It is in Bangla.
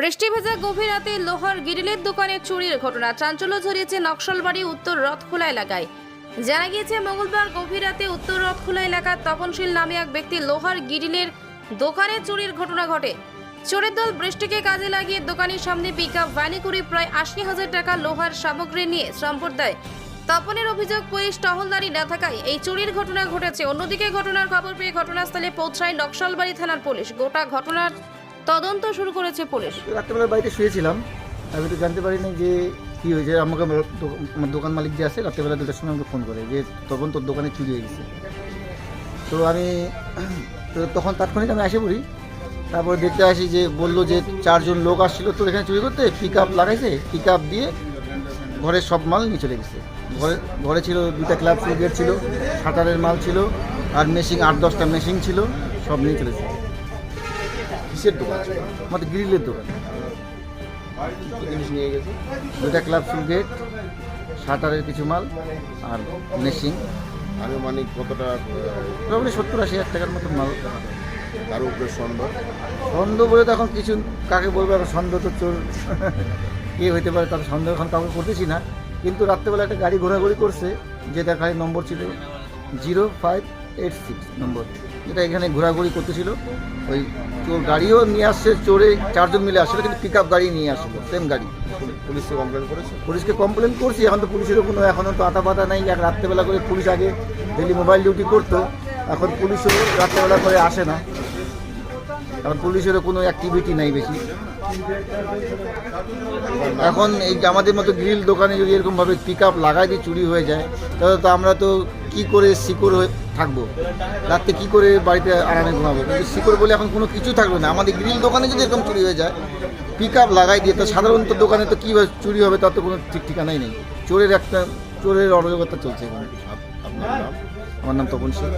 বৃষ্টি ভেজা গভীর রাতে লোহার গিরিলের দোকানে চুরির ঘটনা। চাঞ্চল্য ছড়িয়েছে নকশালবাড়ি উত্তর রথখোলা এলাকায়। জানা গিয়েছে, মঙ্গলবার গভীর রাতে উত্তর রথখোলা এলাকার তপনশীল নামে এক ব্যক্তি লোহার গিরিলের দোকানে চুরির ঘটনা ঘটে। চোরের দল বৃষ্টিকে কাজে লাগিয়ে দোকানের সামনে পিক আপ ভ্যানে করে প্রায় আশি হাজার টাকা লোহার সামগ্রী নিয়ে সম্প্রদায় তপনের অভিযোগ, পুলিশ টহলদারি না থাকায় এই চুরির ঘটনা ঘটেছে। অন্যদিকে ঘটনার খবর পেয়ে ঘটনাস্থলে পৌঁছায় নকশালবাড়ি থানার পুলিশ। গোটা ঘটনার তদন্ত শুরু করেছে পুলিশ। রাত্রেবেলা বাড়িতে শুয়েছিলাম। আমি তো জানতে পারিনি যে কী হয়েছে। আমাকে আমার দোকান মালিক যে আছে, রাত্রেবেলা দুটার সময় আমাকে ফোন করে যে, তখন তোর দোকানে চুরি হয়ে গেছে। তো আমি তখন তাৎক্ষণিক আমি আসে পড়ি। তারপরে দেখতে আসি যে, বলল যে, চারজন লোক আসছিল তোর এখানে চুরি করতে পিক আপ লাগাইছে পিক আপ দিয়ে ঘরের সব মাল নিয়ে চলে গেছে। ঘরে ঘরে ছিল দুটা ক্লাব গেট ছিল, সাঁতারের মাল ছিল, আর মেশিন আট দশটা মেশিন ছিল, সব নিয়ে চলেছে কিসের দোকান ছিল? আমাদের গ্রিলের দোকান। জিনিস নিয়ে গেছে? দুটা ক্লাব গেট শাটারের কিছু মাল আর মেশিন। আনুমানিক কতটা মোটামুটি সত্তর আশি হাজার টাকার মতো মাল। তার উপরে সন্দেহ সন্দেহ বলে তো এখন কিছু কাকে বলবে? এখন সন্দেহ তো চোর। কে হইতে পারে তার সন্দেহ এখন কাউকে করতেছি না। কিন্তু রাত্রেবেলা একটা গাড়ি ঘোরাঘুরি করছে যেটা গাড়ির নম্বর ছিল জিরো ফাইভ এইট সিক্স নম্বর। যেটা এখানে ঘোরাঘুরি করতেছিল ওই চোর গাড়িও নিয়ে আসছে চোরে চারজন মিলে আসছিল কিন্তু পিক আপ গাড়ি নিয়ে আসছিল সেম গাড়ি। পুলি- পুলিশে কমপ্লেন করেছে? পুলিশকে কমপ্লেন করছি এখন তো পুলিশেরও কোনো এখনও তো আতা পাতা নাই এক রাত্রেবেলা করে পুলিশ আগে ডেলি মোবাইল ডিউটি করতো এখন পুলিশও রাত্রেবেলা করে আসে না। এখন পুলিশেরও কোনো অ্যাক্টিভিটি নাই বেশি। এখন এই আমাদের মতো গ্রিল দোকানে যদি এরকমভাবে পিক আপ লাগাই দিয়ে চুরি হয়ে যায় তাহলে তো আমরা তো কি করে শিকড় হয়ে থাকব? রাত্রে কি করে বাড়িতে আরামে ঘুমাবো? কিন্তু শিকড় বলে এখন কোনো কিছু থাকবে না। আমাদের গ্রিল দোকানে যদি এরকম চুরি হয়ে যায় পিক আপ লাগাই দিয়ে, তো সাধারণত দোকানে তো কীভাবে চুরি হবে তার তো কোনো ঠিক ঠিকানাই নেই। চোরের একটা, চোরের অরাজকতা চলছে এখানে। আমার নাম তপন সিং।